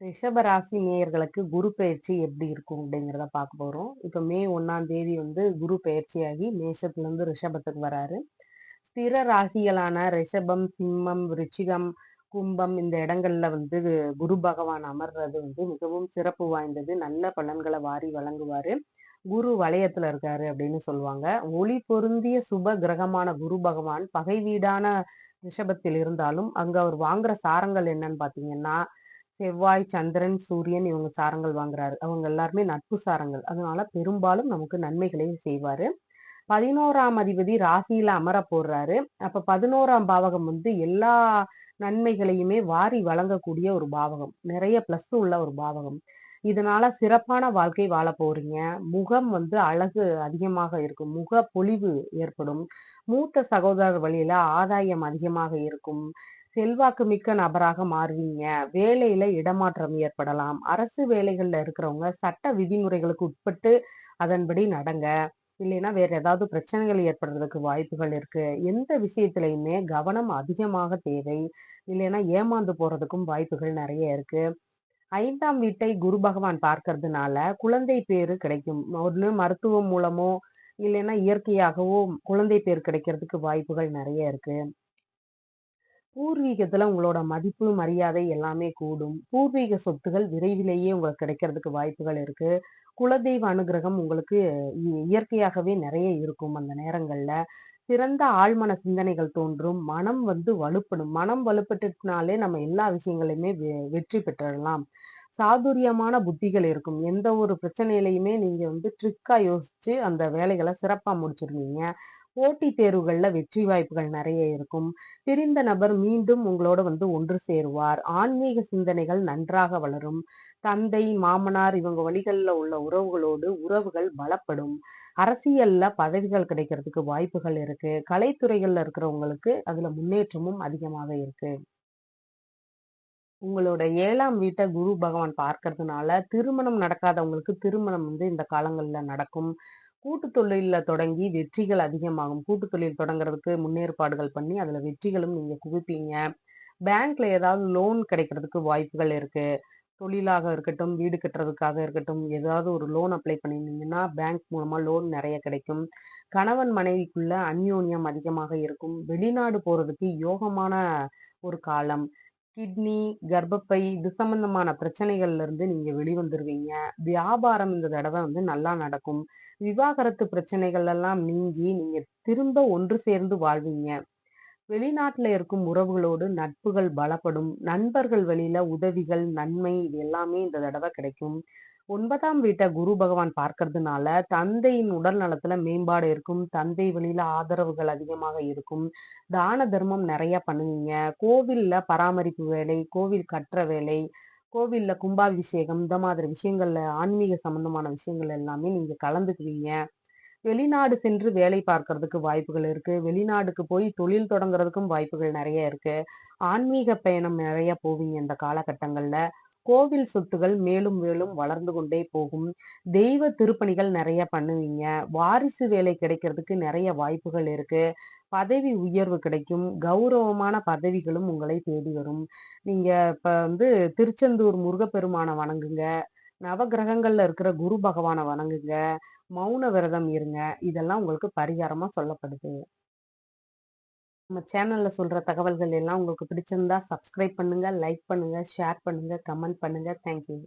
ரிஷபராசி நேயர்களுக்கு குரு பயிற்சி எப்படி இருக்கும் அப்படிங்கிறத பார்க்க போகிறோம் இப்போ மே ஒன்றாம் தேதி வந்து குரு பயிற்சியாகி மேஷத்துலேருந்து ரிஷபத்துக்கு வராரு. ஸ்திர ராசிகளான ரிஷபம் சிம்மம் ரிச்சிகம் கும்பம் இந்த இடங்கள்ல வந்து குரு பகவான் அமர்றது வந்து மிகவும் சிறப்பு வாய்ந்தது. நல்ல பலன்களை வாரி வழங்குவார். குரு வளையத்துல இருக்காரு அப்படின்னு சொல்லுவாங்க. ஒளி பொருந்திய சுப கிரகமான குரு பகவான் பகை வீடான ரிஷபத்தில் இருந்தாலும் அங்க அவர் வாங்குற சாரங்கள் என்னன்னு பார்த்தீங்கன்னா செவ்வாய் சந்திரன் சூரியன் இவங்க சாரங்கள் வாங்குறாரு. அவங்க எல்லாருமே நட்பு சாரங்கள். அதனால பெரும்பாலும் நமக்கு நன்மைகளை செய்வாரு. பதினோராம் அதிபதி ராசியில அமர போடுறாரு அப்ப பதினோராம் பாவகம் வந்து எல்லா நன்மைகளையுமே வாரி வழங்கக்கூடிய ஒரு பாவகம். நிறைய பிளஸ் உள்ள ஒரு பாவகம். இதனால சிறப்பான வாழ்க்கை வாழ போறீங்க. முகம் வந்து அழகு அதிகமாக இருக்கும். முக பொலிவு ஏற்படும். மூத்த சகோதரர் வழியில ஆதாயம் அதிகமாக இருக்கும். செல்வாக்கு மிக்க நபராக மாறுவீங்க. வேலையில இடமாற்றம் ஏற்படலாம். அரசு வேலைகள்ல இருக்கிறவங்க சட்ட விதிமுறைகளுக்கு உட்பட்டு அதன்படி நடங்க. இல்லைன்னா வேற ஏதாவது பிரச்சனைகள் ஏற்படுறதுக்கு வாய்ப்புகள் இருக்கு. எந்த விஷயத்திலையுமே கவனம் அதிகமாக தேவை. இல்லைன்னா ஏமாந்து போறதுக்கும் வாய்ப்புகள் நிறைய இருக்கு. ஐந்தாம் வீட்டை குரு பகவான் பார்க்கறதுனால குழந்தை பேரு கிடைக்கும். ஒன்று மருத்துவம் மூலமோ இல்லைன்னா இயற்கையாகவோ குழந்தை பேர் கிடைக்கிறதுக்கு வாய்ப்புகள் நிறைய இருக்கு. பூர்வீகத்துல உங்களோட மதிப்பு மரியாதை எல்லாமே கூடும். பூர்வீக சொத்துகள் விரைவிலேயே உங்களுக்கு கிடைக்கிறதுக்கு வாய்ப்புகள் இருக்கு. குலதெய்வ அனுகிரகம் உங்களுக்கு இயற்கையாகவே நிறைய இருக்கும் அந்த நேரங்கள்ல. சிறந்த ஆழ்மன சிந்தனைகள் தோன்றும். மனம் வந்து வலுப்படும். மனம் வலுப்பட்டுனாலே நம்ம எல்லா விஷயங்களையுமே வெற்றி பெற்றலாம் சாதுரியமான புத்திகள் இருக்கும். எந்த ஒரு பிரச்சனையிலையுமே நீங்க வந்து ட்ரிக்கா யோசிச்சு அந்த வேலைகளை சிறப்பா முடிச்சிருவீங்க. போட்டி தேர்வுகள்ல வெற்றி வாய்ப்புகள் நிறைய இருக்கும். பிரிந்த நபர் மீண்டும் உங்களோட வந்து ஒன்று சேருவார். ஆன்மீக சிந்தனைகள் நன்றாக வளரும். தந்தை மாமனார் இவங்க வழிகளில் உள்ள உறவுகளோடு உறவுகள் பலப்படும். அரசியல்ல பதவிகள் கிடைக்கிறதுக்கு வாய்ப்புகள் இருக்கு. கலைத்துறைகள்ல இருக்கிறவங்களுக்கு அதுல முன்னேற்றமும் அதிகமாக இருக்கு. உங்களோட ஏழாம் வீட்டை குரு பகவான் பார்க்கறதுனால திருமணம் நடக்காதவங்களுக்கு திருமணம் வந்து இந்த காலங்களில் நடக்கும். கூட்டு தொழில தொடங்கி வெற்றிகள் அதிகமாகும். கூட்டு தொழில் தொடங்குறதுக்கு முன்னேற்பாடுகள் பண்ணி அதுல வெற்றிகளும் நீங்க குவிப்பீங்க. பேங்க்ல ஏதாவது லோன் கிடைக்கிறதுக்கு வாய்ப்புகள் இருக்கு. தொழிலாக இருக்கட்டும் வீடு கட்டுறதுக்காக இருக்கட்டும் ஏதாவது ஒரு லோன் அப்ளை பண்ணியிருந்தீங்கன்னா பேங்க் மூலமா லோன் நிறைய கிடைக்கும். கணவன் மனைவிக்குள்ள அந்யோன்யம் அதிகமாக இருக்கும். வெளிநாடு போறதுக்கு யோகமான ஒரு காலம். கிட்னி கர்ப்பப்பை இது சம்பந்தமான பிரச்சனைகள்ல இருந்து நீங்க வெளிவந்துருவீங்க. வியாபாரம் இந்த தடவை வந்து நல்லா நடக்கும். விவாகரத்து பிரச்சனைகள் எல்லாம் நீங்கி நீங்க திரும்ப ஒன்று சேர்ந்து வாழ்வீங்க. வெளிநாட்டுல இருக்கும் உறவுகளோடு நட்புகள் பலப்படும். நண்பர்கள் வழியில உதவிகள் நன்மை இது எல்லாமே இந்த தடவை கிடைக்கும். ஒன்பதாம் வீட்டை குரு பகவான் பார்க்கறதுனால தந்தையின் உடல் நலத்துல மேம்பாடு இருக்கும். தந்தை வழியில ஆதரவுகள் அதிகமாக இருக்கும். தான தர்மம் நிறைய பண்ணுவீங்க. கோவில்ல பராமரிப்பு வேலை கோவில் கற்ற வேலை கோவில்ல கும்பாபிஷேகம் இந்த மாதிரி விஷயங்கள்ல ஆன்மீக சம்பந்தமான விஷயங்கள் எல்லாமே நீங்க கலந்துக்குவீங்க. வெளிநாடு சென்று வேலை பார்க்கறதுக்கு வாய்ப்புகள் இருக்கு. வெளிநாடுக்கு போய் தொழில் தொடங்குறதுக்கும் வாய்ப்புகள் நிறைய இருக்கு. ஆன்மீக பயணம் நிறைய போவீங்க இந்த காலகட்டங்கள்ல. கோவில் சொத்துகள் மேலும் மேலும் வளர்ந்து கொண்டே போகும். தெய்வ திருப்பணிகள் நிறைய பண்ணுவீங்க. வாரிசு வேலை கிடைக்கிறதுக்கு நிறைய வாய்ப்புகள் இருக்கு. பதவி உயர்வு கிடைக்கும். கௌரவமான பதவிகளும் உங்களை தேடி வரும். நீங்க இப்ப வந்து திருச்செந்தூர் முருகப்பெருமானை வணங்குங்க. நவகிரகங்கள்ல இருக்கிற குரு பகவானை வணங்குங்க. மௌன விரதம் இருங்க. இதெல்லாம் உங்களுக்கு பரிகாரமா சொல்லப்படுது. நம்ம சேனல்ல சொல்ற தகவல்கள் எல்லாம் உங்களுக்கு பிடிச்சிருந்தா சப்ஸ்கிரைப் பண்ணுங்க லைக் பண்ணுங்க ஷேர் பண்ணுங்க கமெண்ட் பண்ணுங்க. தேங்க்யூ